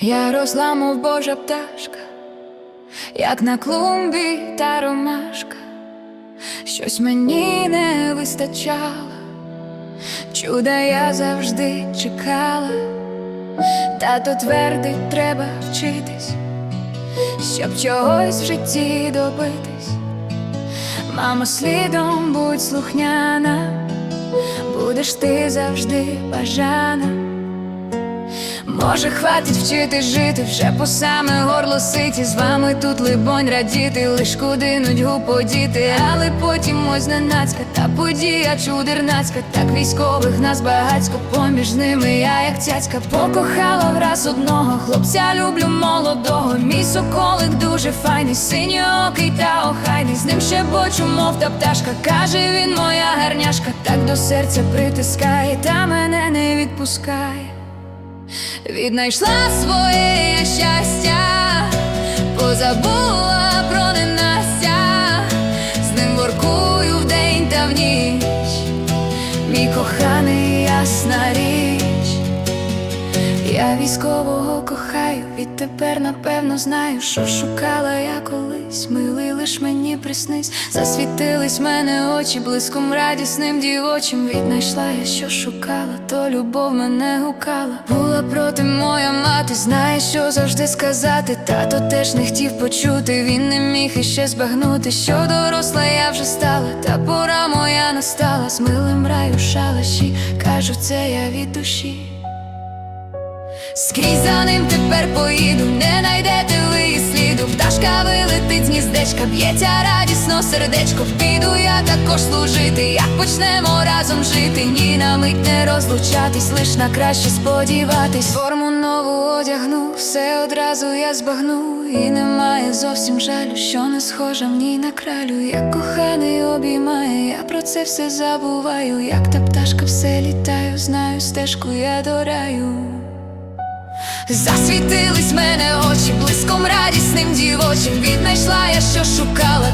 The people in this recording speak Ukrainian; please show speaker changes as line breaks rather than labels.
Я росла, мов божа пташка, як на клумбі та ромашка, щось мені не вистачало, чуда я завжди чекала, тато твердить, треба вчитись, щоб чогось в житті добитись. Мамо, слідом будь слухняна, будеш ти завжди бажана. Може, хватить вчити жити вже по саме горло ситі З вами тут либонь радіти, лиш куди нудьгу подіти, але потім ось зненацька та подія чудернацька, так військових нас багацько, поміж ними я як цяцька покохала враз одного хлопця, люблю молодого. Мій соколик дуже файний, синьоокий та охайний. З ним ще бочу, мов та пташка. Каже він, моя гарняшка, так до серця притискає, та мене не відпускає. Віднайшла своє щастя, позабула про ненастя, з ним воркую вдень та в ніч, мій коханий ясна річ. Військового кохаю, відтепер напевно знаю, що шукала я колись, милий лиш мені приснись, засвітились мене очі блиском радісним дівочим. Віднайшла я, що шукала, то любов мене гукала. Була проти моя мати, знає, що завжди сказати. Тато теж не хотів почути, він не міг іще збагнути, що доросла я вже стала, та пора моя настала, з милим раю шалаші, кажу, це я від душі. Скрізь за ним тепер поїду, не найдете ви сліду. Пташка вилетить з гніздечка, б'ється радісно сердечко. Піду я також служити, як почнемо разом жити. Ні на мить не розлучатись, лиш на краще сподіватись. Форму нову одягну, все одразу я збагну. І немає зовсім жалю, що не схожа в ній на кралю. Як коханий обіймає, я про це все забуваю. Як та пташка все літаю, знаю стежку я до раю. Засвітились мене очі блиском радісним дівочим. Віднайшла я, що шукала,